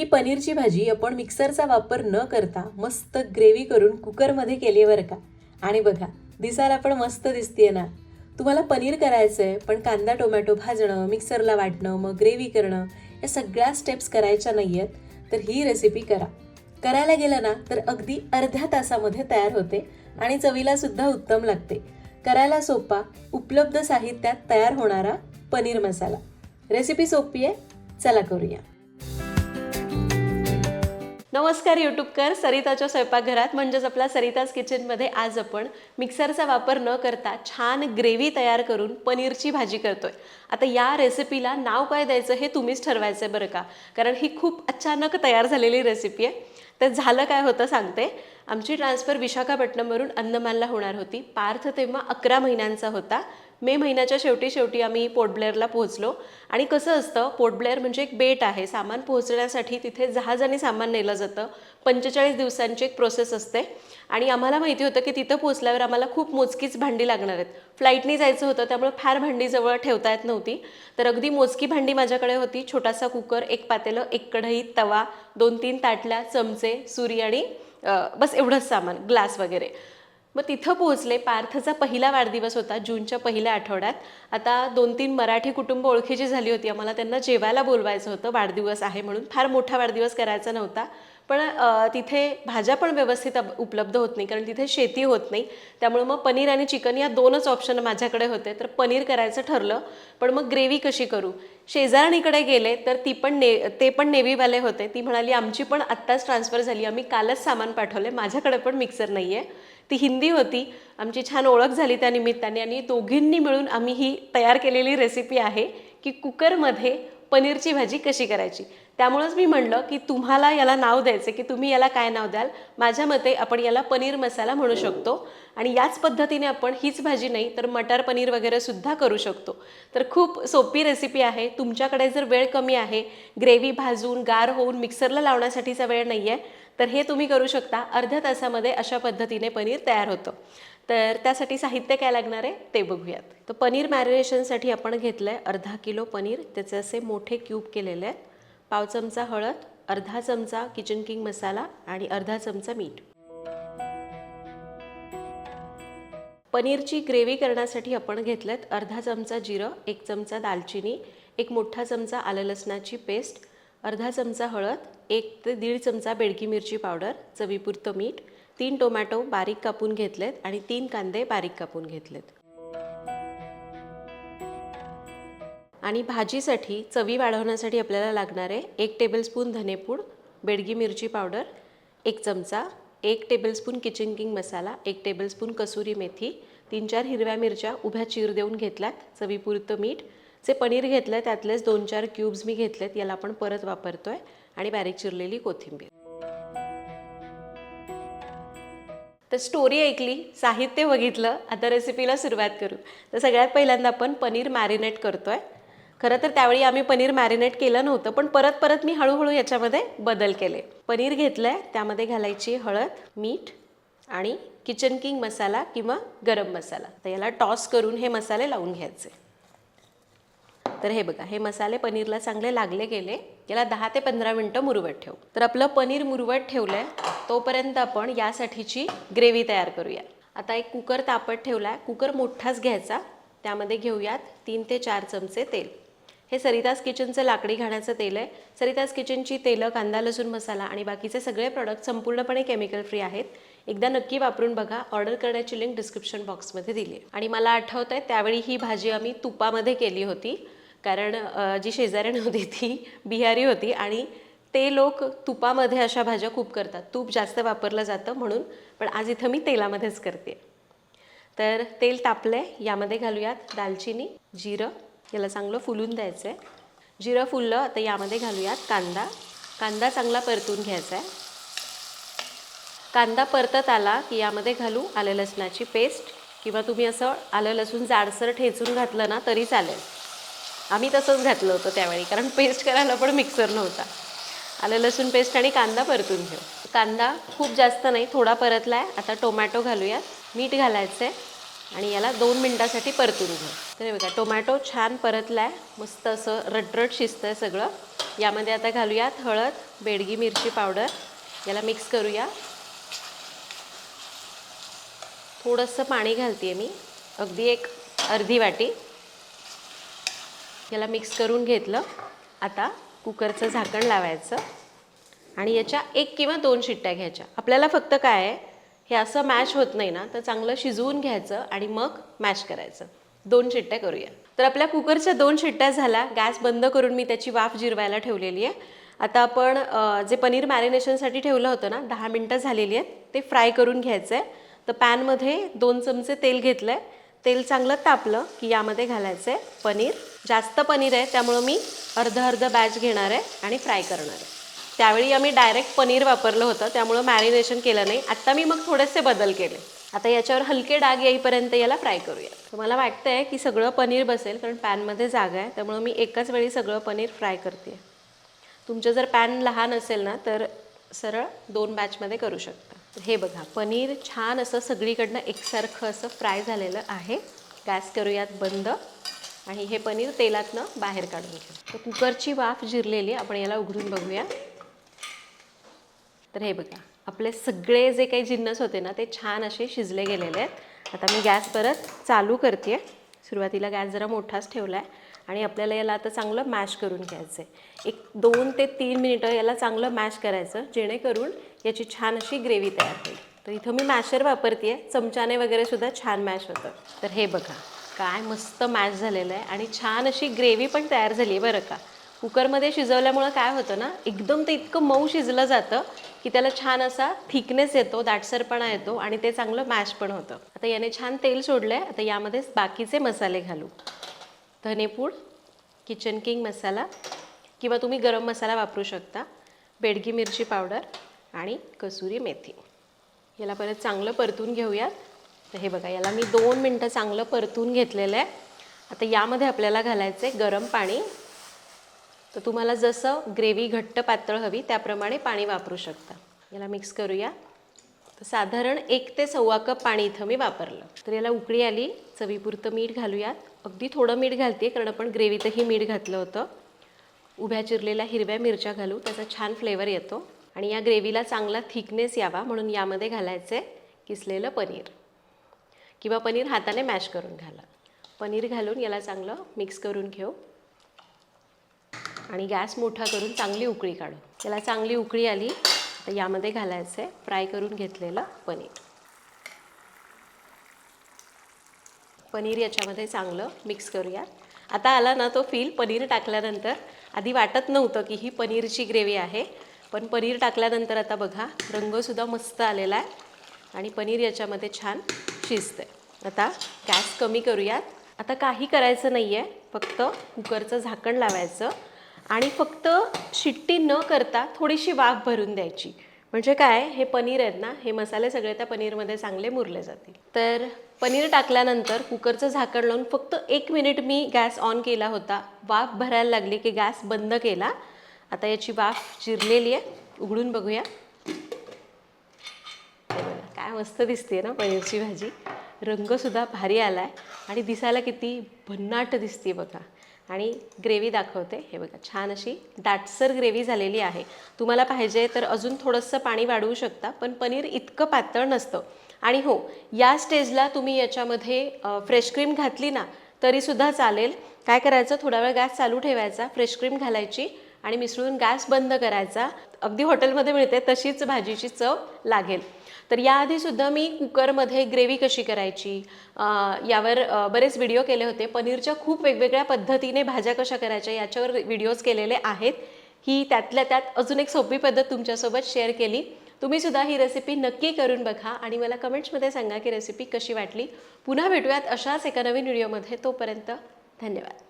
ही पनीरची भाजी आपण मिक्सरचा वापर न करता मस्त ग्रेव्ही करून कुकरमध्ये केली बरं का. आणि बघा दिसायला पण मस्त दिसतीये ना. तुम्हाला पनीर करायचं आहे पण कांदा टोमॅटो भाजणं मिक्सरला वाटणं मग ग्रेव्ही करणं या सगळ्या स्टेप्स करायच्या नाही आहेत तर ही रेसिपी करा. करायला गेलं ना तर अगदी अर्ध्या तासामध्ये तयार होते आणि चवीला सुद्धा उत्तम लागते. करायला सोपा उपलब्ध साहित्यात तयार होणारा पनीर मसाला. रेसिपी सोपी आहे चला करूया. नमस्कार यूट्यूबकर सरिताच्या स्वयंपाकघरात म्हणजेच आपल्या सरिताज किचनमध्ये आज आपण मिक्सरचा वापर न करता छान ग्रेव्ही तयार करून पनीरची भाजी करतोय. आता या रेसिपीला नाव काय द्यायचं हे तुम्हीच ठरवायचं आहे बरं का? कारण ही खूप अचानक तयार झालेली रेसिपी आहे. तर झालं काय होतं सांगते. आमची ट्रान्सफर विशाखापट्टणमवरून अंदमानला होणार होती. पार्थ तेव्हा अकरा महिन्यांचा होता. मे महिन्याच्या शेवटी शेवटी आम्ही पोर्ट ब्लेअरला पोहोचलो. आणि कसं असतं पोर्ट ब्लेअर म्हणजे एक बेट आहे. सामान पोहोचण्यासाठी तिथे जहाजाने सामान नेलं जातं. पंचेचाळीस दिवसांची एक प्रोसेस असते. आणि आम्हाला माहिती होतं की तिथं पोहोचल्यावर आम्हाला खूप मोजकीच भांडी लागणार आहेत. फ्लाईटनी जायचं होतं त्यामुळे फार भांडी जवळ ठेवता येत नव्हती. तर अगदी मोजकी भांडी माझ्याकडे होती. छोटासा कुकर एक पातेलं एक कढई तवा दोन तीन ताटल्या चमचे सुरी आणि बस एवढंच सामान ग्लास वगैरे. मग तिथं पोहोचले. पार्थचा पहिला वाढदिवस होता जूनच्या पहिल्या आठवड्यात. आता दोन तीन मराठी कुटुंब ओळखीची झाली होती. आम्हाला त्यांना जेवायला बोलवायचं होतं. वाढदिवस आहे म्हणून. फार मोठा वाढदिवस करायचा नव्हता. पण तिथे भाज्या पण व्यवस्थित उपलब्ध होत नाही. कारण तिथे शेती होत नाही. त्यामुळे मग पनीर आणि चिकन या दोनच ऑप्शन माझ्याकडे होते. तर पनीर करायचं ठरलं. पण मग ग्रेव्ही कशी करू? शेजारणीकडे गेले तर ती पण ने ते पण नेव्हीवाले होते. ती म्हणाली आमची पण आत्ताच ट्रान्सफर झाली. आम्ही कालच सामान पाठवले. माझ्याकडे पण मिक्सर नाही आहे ती हिंदी होती. आमची छान ओळख झाली त्या निमित्ताने आणि दोघींनी मिळून आम्ही ही तयार केलेली रेसिपी आहे की कुकरमध्ये पनीरची भाजी कशी करायची? त्यामुळंच मी म्हणलं की तुम्हाला याला नाव द्यायचं की तुम्ही याला काय नाव द्याल? माझ्या मते आपण याला पनीर मसाला म्हणू शकतो. आणि याच पद्धतीने आपण हीच भाजी नाही तर मटर पनीर वगैरे सुद्धा करू शकतो. तर खूप सोपी रेसिपी आहे. तुमच्याकडे जर वेळ कमी आहे ग्रेव्ही भाजून गार होऊन मिक्सरला लावण्यासाठीचा वेळ नाही आहे तर हे तुम्ही करू शकता. अर्ध्या तासामध्ये अशा पद्धतीने पनीर तयार होतं. तर त्यासाठी साहित्य काय लागणार आहे? ते बघूयात. तर पनीर मॅरिनेशनसाठी आपण घेतलं आहे अर्धा किलो पनीर. त्याचे असे मोठे क्यूब केलेले आहेत. पाव चमचा हळद अर्धा चमचा किचन किंग मसाला आणि अर्धा चमचा मीठ. पनीरची ग्रेव्ही करण्यासाठी आपण घेतलेत अर्धा चमचा जिरं एक चमचा दालचिनी एक मोठा चमचा आलं लसणाची पेस्ट अर्धा चमचा हळद एक ते दीड चमचा बेडकी मिरची पावडर चवीपुरतं मीठ तीन टोमॅटो बारीक कापून घेतलेत आणि तीन कांदे बारीक कापून घेतलेत. आणि भाजीसाठी चवी वाढवण्यासाठी आपल्याला लागणार आहे एक टेबलस्पून धनेपूड बेडगी मिरची पावडर एक चमचा एक टेबलस्पून किचन किंग मसाला एक टेबलस्पून कसुरी मेथी तीन चार हिरव्या मिरच्या उभ्या चीर देऊन घेतल्यात चवीपुरतं मीठ. जे पनीर घेतलं आहे त्यातलेच दोन चार क्यूब्स मी घेतलेत याला आपण परत वापरतो आहे आणि बारीक चिरलेली कोथिंबीर. तर स्टोरी ऐकली साहित्य बघितलं आता रेसिपीला सुरुवात करू. तर सगळ्यात पहिल्यांदा आपण पनीर मॅरिनेट करतो आहे खरं तर त्यावेळी आम्ही पनीर मॅरिनेट केलं नव्हतं पण परत परत मी हळूहळू याच्यामध्ये बदल केले. पनीर घेतलंय त्यामध्ये घालायची हळद मीठ आणि किचन किंग मसाला किंवा गरम मसाला. तर याला टॉस करून हे मसाले लावून घ्यायचे. तर हे बघा हे मसाले पनीरला चांगले लागले गेले. याला दहा ते पंधरा मिनटं मुरवत ठेवू. तर आपलं पनीर मुरवत ठेवलंय तोपर्यंत आपण यासाठीची ग्रेव्ही तयार करूया. आता एक कुकर तापत ठेवलाय. कुकर मोठाच घ्यायचा. त्यामध्ये घेऊयात तीन ते चार चमचे तेल. हे सरिताज किचनचं लाकडी घाण्याचं तेल आहे. सरिताज किचनची तेलं कांदा लसूण मसाला आणि बाकीचे सगळे प्रॉडक्ट संपूर्णपणे केमिकल फ्री आहेत. एकदा नक्की वापरून बघा. ऑर्डर करण्याची लिंक डिस्क्रिप्शन बॉक्समध्ये दिली आहे. आणि मला आठवतं आहे त्यावेळी ही भाजी आम्ही तुपामध्ये केली होती. कारण जी शेजाऱ्यान होती ती बिहारी होती आणि ते लोक तुपामध्ये अशा भाज्या खूप करतात. तूप जास्त वापरलं जातं म्हणून पण आज इथं मी तेलामध्येच करते. तर तेल तापलं आहे यामध्ये घालूयात दालचिनी जिरं याला चांगलं फुलून द्यायचं आहे जिरं फुललं आता यामध्ये घालूयात कांदा. कांदा चांगला परतून घ्यायचा आहे. कांदा परतत आला की यामध्ये घालू आलं लसणाची पेस्ट किंवा तुम्ही असं आलं लसूण जाडसर ठेचून घातलं ना तरी चालेल. आम्ही तसंच घातलं होतं त्यावेळी कारण पेस्ट करायला पण मिक्सर नव्हता. आलं लसूण पेस्ट आणि कांदा परतून घेऊ. कांदा खूप जास्त नाही थोडा परतला आहे आता टोमॅटो घालूयात. मीठ घालायचं आहे आणि याला दोन मिनटासाठी परतून घेऊ तर बघा टोमॅटो छान परतला आहे मस्त असं रटरट शिजतं आहे सगळं. यामध्ये आता घालूयात हळद बेडगी मिरची पावडर. याला मिक्स करूया. थोडंसं पाणी घालते मी. अगदी एक अर्धी वाटी. याला मिक्स करून घेतलं. आता कुकरचं झाकण लावायचं. आणि याच्या एक किंवा दोन शिट्ट्या घ्यायच्या. आपल्याला फक्त काय आहे? हे असं मॅश होत नाही ना तर चांगलं शिजवून घ्यायचं आणि मग मॅश करायचं. दोन शिट्ट्या करूया. तर आपल्या कुकरच्या दोन शिट्ट्या झाल्या. गॅस बंद करून मी त्याची वाफ जिरवायला ठेवलेली आहे. आता आपण जे पनीर मॅरिनेशनसाठी ठेवलं होतं ना दहा मिनटं झालेली आहेत. ते फ्राय करून घ्यायचं आहे. तर पॅनमध्ये दोन चमचे तेल घेतलं आहे तेल चांगलं तापलं की यामध्ये घालायचं आहे पनीर. जास्त पनीर आहे त्यामुळं मी अर्ध अर्ध बॅच घेणार आहे आणि फ्राय करणार आहे. त्यावेळी आम्ही डायरेक्ट पनीर वापरलं होतं त्यामुळं मॅरिनेशन केलं नाही. आत्ता मी मग थोडेसे बदल केले. आता याच्यावर हलके डाग येईपर्यंत याला फ्राय करूया. तर मला वाटतंय की सगळं पनीर बसेल कारण पॅनमध्ये जागा आहे त्यामुळं मी एकाच वेळी सगळं पनीर फ्राय करते. तुमचं जर पॅन लहान असेल ना तर सरळ दोन बॅचमध्ये करू शकता. तर हे बघा पनीर छान असं सगळीकडनं एकसारखं असं फ्राय झालेलं आहे. गॅस करूयात बंद. आणि हे पनीर तेलातनं बाहेर काढून घेऊ तर कुकरची वाफ जिरलेली आपण याला उघडून बघूया. तर हे बघा आपले सगळे जे काही जिन्नस होते ना ते छान असे शिजले गेलेले आहेत. आता मी गॅस परत चालू करते. सुरुवातीला गॅस जरा मोठाच ठेवला आहे आणि आपल्याला याला आता चांगलं मॅश करून घ्यायचं आहे एक दोन ते तीन मिनिटं याला चांगलं मॅश करायचं जेणेकरून याची छान अशी ग्रेव्ही तयार होईल. तर इथं मी मॅशर वापरते चमच्याने वगैरे सुद्धा छान मॅश होतं. तर हे बघा काय मस्त मॅश झालेलं आहे आणि छान अशी ग्रेव्ही पण तयार झाली आहे बरं का. कुकरमध्ये शिजवल्यामुळं काय होतं ना एकदम ते इतकं मऊ शिजलं जातं की त्याला छान असा थिकनेस येतो दाटसरपणा येतो आणि ते चांगलं मॅश पण होतं. आता याने छान तेल सोडलं आहे आता यामध्ये बाकीचे मसाले घालू. धनेपूड किचन किंग मसाला किंवा तुम्ही गरम मसाला वापरू शकता बेडगी मिरची पावडर आणि कसुरी मेथी. याला परत चांगलं परतून घेऊयात. तर हे बघा याला मी दोन मिनटं चांगलं परतून घेतलेलं आहे. आता यामध्ये आपल्याला घालायचं आहे गरम पाणी तर तुम्हाला जसं ग्रेव्ही घट्ट पातळ हवी त्याप्रमाणे पाणी वापरू शकता. याला मिक्स करूया. तर साधारण एक ते सव्वा कप पाणी इथं मी वापरलं. तर याला उकळी आली चवीपुरतं मीठ घालूयात. अगदी थोडं मीठ घालते कारण आपण ग्रेव्हीतही मीठ घातलं होतं. उभ्या चिरलेल्या हिरव्या मिरच्या घालू त्याचा छान फ्लेवर येतो. आणि या ग्रेव्हीला चांगला थिकनेस यावा म्हणून यामध्ये घालायचं आहे किसलेलं पनीर. किंवा पनीर हाताने मॅश करून घाला. पनीर घालून याला चांगलं मिक्स करून घेऊ. आणि गॅस मोठा करून चांगली उकळी काढू. त्याला चांगली उकळी आली तर यामध्ये घालायचं आहे फ्राय करून घेतलेलं पनीर. पनीर याच्यामध्ये चांगलं मिक्स करूया आता आला ना तो फील पनीर टाकल्यानंतर. आधी वाटत नव्हतं की ही पनीरची ग्रेव्ही आहे पण पनीर टाकल्यानंतर आता बघा रंगसुद्धा मस्त आलेला आहे. आणि पनीर याच्यामध्ये छान शिजते आता गॅस कमी करूयात. आता काही करायचं नाही आहे फक्त कुकरचं झाकण लावायचं. आणि फक्त शिट्टी न करता थोडीशी वाफ भरून द्यायची. म्हणजे काय? हे पनीर आहेत ना हे मसाले सगळे त्या पनीरमध्ये चांगले मुरले जातील. तर पनीर टाकल्यानंतर कुकरचं झाकण लावून फक्त एक मिनिट मी गॅस ऑन केला होता. वाफ भरायला लागली की गॅस बंद केला. आता याची वाफ चिरलेली आहे. उघडून बघूया. काय मस्त दिसते ना पनीरची भाजी. रंगसुद्धा भारी आला आहे आणि दिसायला किती भन्नाट दिसते बघा. आणि ग्रेव्ही दाखवते. हे बघा छान अशी दाटसर ग्रेव्ही झालेली आहे. तुम्हाला पाहिजे तर अजून थोडंसं पाणी वाढवू शकता पण पनीर इतकं पातळ नसतं. आणि हो या स्टेजला तुम्ही याच्यामध्ये फ्रेश क्रीम घातली ना तरीसुद्धा चालेल. काय करायचं? थोडा वेळ गॅस चालू ठेवायचा फ्रेश क्रीम घालायची आणि मिसळून गॅस बंद करायचा. अगदी हॉटेलमध्ये मिळते तशीच भाजीची चव लागेल. तर याआधीसुद्धा मी कुकरमध्ये ग्रेव्ही कशी करायची यावर बरेच व्हिडिओ केले होते. पनीरच्या खूप वेगवेगळ्या पद्धतीने भाज्या कशा करायच्या याच्यावर व्हिडिओज केलेले आहेत. ही त्यातल्या त्यात अजून एक सोपी पद्धत तुमच्यासोबत शेअर केली. तुम्ही सुद्धा ही रेसिपी नक्की करून बघा आणि मला कमेंट्समध्ये सांगा की रेसिपी कशी वाटली. पुन्हा भेटूयात अशाच एका नवीन व्हिडिओमध्ये. तोपर्यंत धन्यवाद.